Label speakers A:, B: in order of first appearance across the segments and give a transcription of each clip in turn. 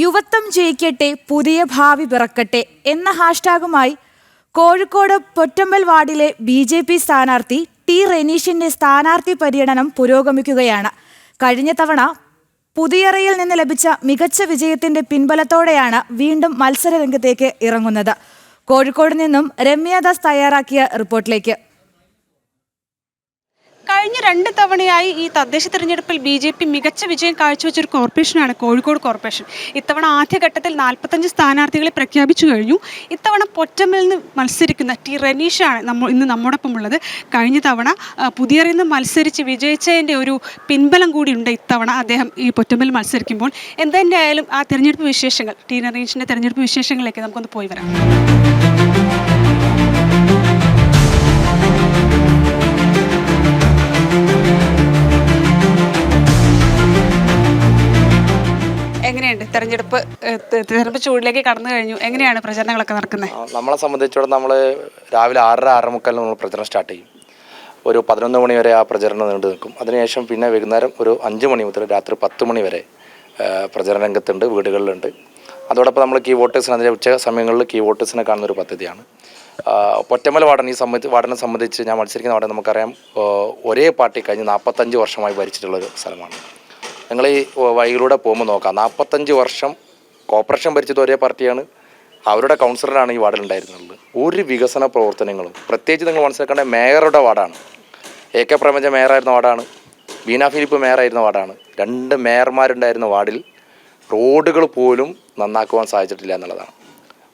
A: യുവത്വം ജയിക്കട്ടെ പുതിയ ഭാവി പിറക്കട്ടെ എന്ന ഹാഷ്ടാഗുമായി കോഴിക്കോട് പൊറ്റമ്പൽ വാർഡിലെ ബി ജെ പി സ്ഥാനാർത്ഥി ടി റെനീഷിന്റെ സ്ഥാനാർത്ഥി പര്യടനം പുരോഗമിക്കുകയാണ്. കഴിഞ്ഞ തവണ പുതിയറയിൽ നിന്ന് ലഭിച്ച മികച്ച വിജയത്തിന്റെ പിൻബലത്തോടെയാണ് വീണ്ടും മത്സരരംഗത്തേക്ക് ഇറങ്ങുന്നത്. കോഴിക്കോട് നിന്നും രമ്യദാസ് തയ്യാറാക്കിയ റിപ്പോർട്ടിലേക്ക്.
B: കഴിഞ്ഞ രണ്ട് തവണയായി ഈ തദ്ദേശ തെരഞ്ഞെടുപ്പിൽ ബി ജെ പി മികച്ച വിജയം കാഴ്ചവെച്ച ഒരു കോർപ്പറേഷനാണ് കോഴിക്കോട് കോർപ്പറേഷൻ. ഇത്തവണ ആദ്യഘട്ടത്തിൽ നാൽപ്പത്തഞ്ച് സ്ഥാനാർത്ഥികളെ പ്രഖ്യാപിച്ചു കഴിഞ്ഞു. ഇത്തവണ പൊറ്റമ്മിൽ നിന്ന് മത്സരിക്കുന്ന ടി റനീഷാണ് നമ്മൾ ഇന്ന് നമ്മോടൊപ്പം ഉള്ളത്. കഴിഞ്ഞ തവണ പുതിയറിൽ നിന്ന് മത്സരിച്ച് വിജയിച്ചതിന്റെ ഒരു പിൻബലം കൂടിയുണ്ട് ഇത്തവണ അദ്ദേഹം ഈ പൊറ്റമ്മിൽ മത്സരിക്കുമ്പോൾ. എന്തെന്തായാലും ആ തെരഞ്ഞെടുപ്പ് വിശേഷങ്ങൾ ടി റനീഷിന്റെ തെരഞ്ഞെടുപ്പ് വിശേഷങ്ങളിലേക്ക് നമുക്കൊന്ന് പോയി വരാം. തെരഞ്ഞെടുപ്പ് തെരഞ്ഞെടുപ്പ് ചൂടിലേക്ക് കടന്നു കഴിഞ്ഞു. എങ്ങനെയാണ് പ്രചരണങ്ങളൊക്കെ നടക്കുന്നത്?
C: നമ്മളെ സംബന്ധിച്ചിടത്തോളം നമ്മൾ രാവിലെ ആറര ആറര മുക്കാലിന് നമ്മൾ പ്രചരണം സ്റ്റാർട്ട് ചെയ്യും. ഒരു പതിനൊന്ന് മണി വരെ ആ പ്രചരണം നീണ്ടു നിൽക്കും. അതിനുശേഷം പിന്നെ വൈകുന്നേരം ഒരു അഞ്ച് മണി മുതൽ രാത്രി പത്ത് മണി വരെ പ്രചരണ രംഗത്തുണ്ട് വീടുകളിലുണ്ട്. അതോടൊപ്പം നമ്മൾ കീ വോട്ടേഴ്സിന് അതിന്റെ ഉച്ച സമയങ്ങളിൽ കീ വോട്ടേഴ്സിനെ കാണുന്ന ഒരു പദ്ധതിയാണ്. പൊറ്റമല വാർഡൻ ഈ സംബന്ധിച്ച് വാർഡിനെ സംബന്ധിച്ച് ഞാൻ മത്സരിക്കുന്ന വാർഡൻ നമുക്കറിയാം ഒരേ പാർട്ടി കഴിഞ്ഞ് നാൽപ്പത്തഞ്ച് വർഷമായി ഭരിച്ചിട്ടുള്ളൊരു സ്ഥലമാണ്. നിങ്ങൾ ഈ വഴിയിലൂടെ പോകുമ്പോൾ നോക്കാം. നാൽപ്പത്തഞ്ച് വർഷം കോർപ്പറേഷൻ ഭരിച്ചത് ഒരേ പാർട്ടിയാണ്. അവരുടെ കൗൺസിലറാണ് ഈ വാർഡിൽ ഉണ്ടായിരുന്നത്. ഒരു വികസന പ്രവർത്തനങ്ങളും പ്രത്യേകിച്ച് നിങ്ങൾ മനസ്സിലാക്കേണ്ട മേയറുടെ വാർഡാണ്. എ കെ പ്രപഞ്ച മേയറായിരുന്ന വാർഡാണ്. ബീന ഫിലിപ്പ് മേയറായിരുന്ന വാർഡാണ്. രണ്ട് മേയർമാരുണ്ടായിരുന്ന വാർഡിൽ റോഡുകൾ പോലും നന്നാക്കുവാൻ സാധിച്ചിട്ടില്ല എന്നുള്ളതാണ്.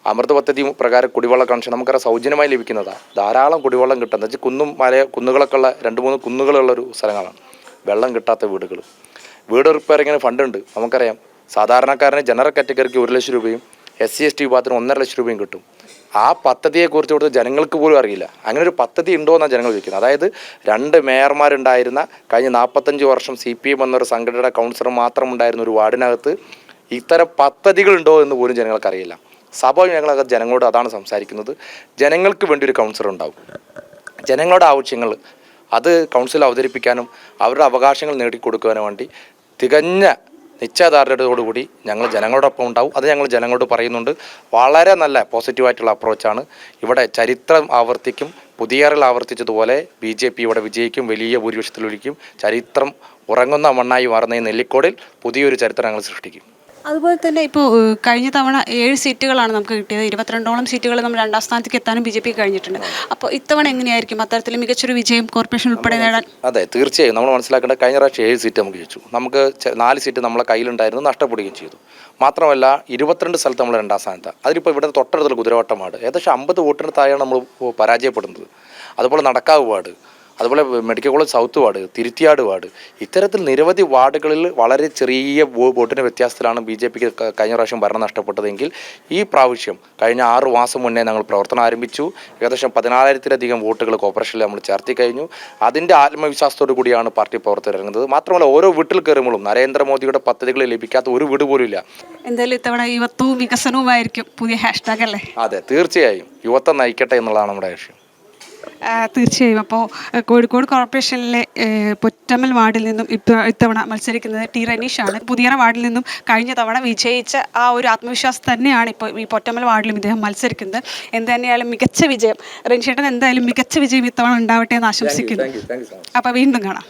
C: അമൃത് പദ്ധതി പ്രകാരം കുടിവെള്ള കണക്ഷൻ നമുക്കറിയാം സൗജന്യമായി ലഭിക്കുന്നതാണ്. ധാരാളം കുടിവെള്ളം കിട്ടുന്നത്. വെച്ചാൽ കുന്നും മല കുന്നുകളൊക്കെ ഉള്ള രണ്ട് മൂന്ന് കുന്നുകളുള്ള ഒരു സ്ഥലങ്ങളാണ്. വെള്ളം കിട്ടാത്ത വീടുകൾ. വീട് റിപ്പയറിങ്ങിന് ഫണ്ടുണ്ട് നമുക്കറിയാം. സാധാരണക്കാരന് ജനറൽ കാറ്റഗറിക്ക് ഒരു ലക്ഷം രൂപയും എസ് സി എസ് ടി വിഭാഗത്തിന് ഒന്നര ലക്ഷം രൂപയും കിട്ടും. ആ പദ്ധതിയെക്കുറിച്ച് കൊടുത്ത് ജനങ്ങൾക്ക് പോലും അറിയില്ല. അങ്ങനെ ഒരു പദ്ധതി ഉണ്ടോ എന്നാണ് ജനങ്ങൾ ചോദിക്കുന്നത്. അതായത് രണ്ട് മേയർമാരുണ്ടായിരുന്ന കഴിഞ്ഞ നാൽപ്പത്തഞ്ച് വർഷം സി പി എം എന്നൊരു സംഘടനയുടെ കൗൺസിലർ മാത്രം ഉണ്ടായിരുന്ന ഒരു വാർഡിനകത്ത് ഇത്തരം പദ്ധതികളുണ്ടോ എന്ന് പോലും ജനങ്ങൾക്കറിയില്ല സഭ ഞങ്ങളകത്ത് ജനങ്ങളോട് അതാണ് സംസാരിക്കുന്നത്. ജനങ്ങൾക്ക് വേണ്ടി ഒരു കൗൺസിലർ ഉണ്ടാവും. ജനങ്ങളുടെ ആവശ്യങ്ങൾ അത് കൗൺസിൽ അവതരിപ്പിക്കാനും അവരുടെ അവകാശങ്ങൾ നേടിക്കൊടുക്കുവാനും വേണ്ടി തികഞ്ഞ നിശ്ചയദാർഢ്യത്തോടുകൂടി ഞങ്ങൾ ജനങ്ങളോടൊപ്പം ഉണ്ടാവും. അത് ഞങ്ങൾ ജനങ്ങളോട് പറയുന്നുണ്ട്. വളരെ നല്ല പോസിറ്റീവായിട്ടുള്ള അപ്രോച്ചാണ് ഇവിടെ ചരിത്രം ആവർത്തിക്കും. പുതിയറിൽ ആവർത്തിച്ചതുപോലെ ബി ജെ പി ഇവിടെ വിജയിക്കും. വലിയ ഭൂരിപക്ഷത്തിലൊഴിക്കും ചരിത്രം ഉറങ്ങുന്ന മണ്ണായി മാറുന്ന ഈ നെല്ലിക്കോടിൽ പുതിയൊരു ചരിത്രം ഞങ്ങൾ സൃഷ്ടിക്കും.
B: അതുപോലെ തന്നെ ഇപ്പോൾ കഴിഞ്ഞ തവണ ഏഴ് സീറ്റുകളാണ് നമുക്ക് കിട്ടിയത്. ഇരുപത്തിരണ്ടോളം സീറ്റുകൾ നമ്മൾ രണ്ടാം സ്ഥാനത്തേക്ക് എത്താനും ബി ജെ പി കഴിഞ്ഞിട്ടുണ്ട്. അപ്പോൾ ഇത്തവണ എങ്ങനെയായിരിക്കും? അത്തരത്തിൽ മികച്ചൊരു വിജയം കോർപ്പറേഷൻ ഉൾപ്പെടെ നേടാൻ?
C: അതെ തീർച്ചയായും. നമ്മൾ മനസ്സിലാക്കേണ്ട കഴിഞ്ഞ പ്രാവശ്യം ഏഴ് സീറ്റ് നമുക്ക് ജയിച്ചു. നമുക്ക് നാല് സീറ്റ് നമ്മളെ കയ്യിലുണ്ടായിരുന്നു നഷ്ടപ്പെടുകയും ചെയ്തു. മാത്രമല്ല ഇരുപത്തിരണ്ട് സ്ഥലത്ത് നമ്മൾ രണ്ടാം സ്ഥാനത്താണ് അതിലിപ്പോൾ ഇവിടെ തൊട്ടടുത്തുള്ള കുതിരവട്ടമാണ്. ഏകദേശം അമ്പത് വോട്ടിന് താഴെയാണ് നമ്മൾ പരാജയപ്പെടുന്നത്. അതുപോലെ നടക്കാവ് വാർഡ്. അതുപോലെ medical college south ward Thiruthiyad ward. ഇത്തരത്തിൽ നിരവധി വാർഡുകളിൽ വളരെ ചെറിയ വോട്ടിന്റെ വ്യത്യാസത്തിലാണ് ബി ജെ പിക്ക് കഴിഞ്ഞ പ്രാവശ്യം ഭരണം നഷ്ടപ്പെട്ടതെങ്കിൽ ഈ പ്രാവശ്യം കഴിഞ്ഞ ആറു മാസം മുന്നേ ഞങ്ങൾ പ്രവർത്തനം ആരംഭിച്ചു. ഏകദേശം പതിനാലായിരത്തിലധികം വോട്ടുകൾ കോർപ്പറേഷനിൽ നമ്മൾ ചേർത്തി കഴിഞ്ഞു. അതിന്റെ ആത്മവിശ്വാസത്തോടു കൂടിയാണ് പാർട്ടി പ്രവർത്തകർ ഇറങ്ങുന്നത്. മാത്രമല്ല ഓരോ വീട്ടിൽ കയറുമ്പോഴും നരേന്ദ്രമോദിയുടെ പദ്ധതികൾ ലഭിക്കാത്ത ഒരു വീട് പോലും ഇല്ല.
B: എന്തായാലും ഇത്തവണ യുവത്വവും വികസനവുമായിരിക്കും പുതിയ ഹാഷ്ടാഗ് അല്ലേ?
C: അതെ തീർച്ചയായും. യുവത്വം നയിക്കട്ടെ എന്നുള്ളതാണ് നമ്മുടെ ലക്ഷ്യം
B: തീർച്ചയായും. അപ്പോൾ കോഴിക്കോട് കോർപ്പറേഷനിലെ പൊറ്റമ്മൽ വാർഡിൽ നിന്നും ഇപ്പോൾ ഇത്തവണ മത്സരിക്കുന്നത് ടി റനീഷാണ് പുതിയ വാർഡിൽ നിന്നും കഴിഞ്ഞ തവണ വിജയിച്ച ആ ഒരു ആത്മവിശ്വാസം തന്നെയാണ് ഇപ്പോൾ ഈ പൊറ്റമ്മൽ വാർഡിലും ഇദ്ദേഹം മത്സരിക്കുന്നത്. എന്ത് തന്നെയായാലും മികച്ച വിജയം. റനീഷേട്ടൻ എന്തായാലും മികച്ച വിജയം ഇത്തവണ ഉണ്ടാവട്ടെ എന്ന് ആശംസിക്കുന്നു. അപ്പോൾ വീണ്ടും കാണാം.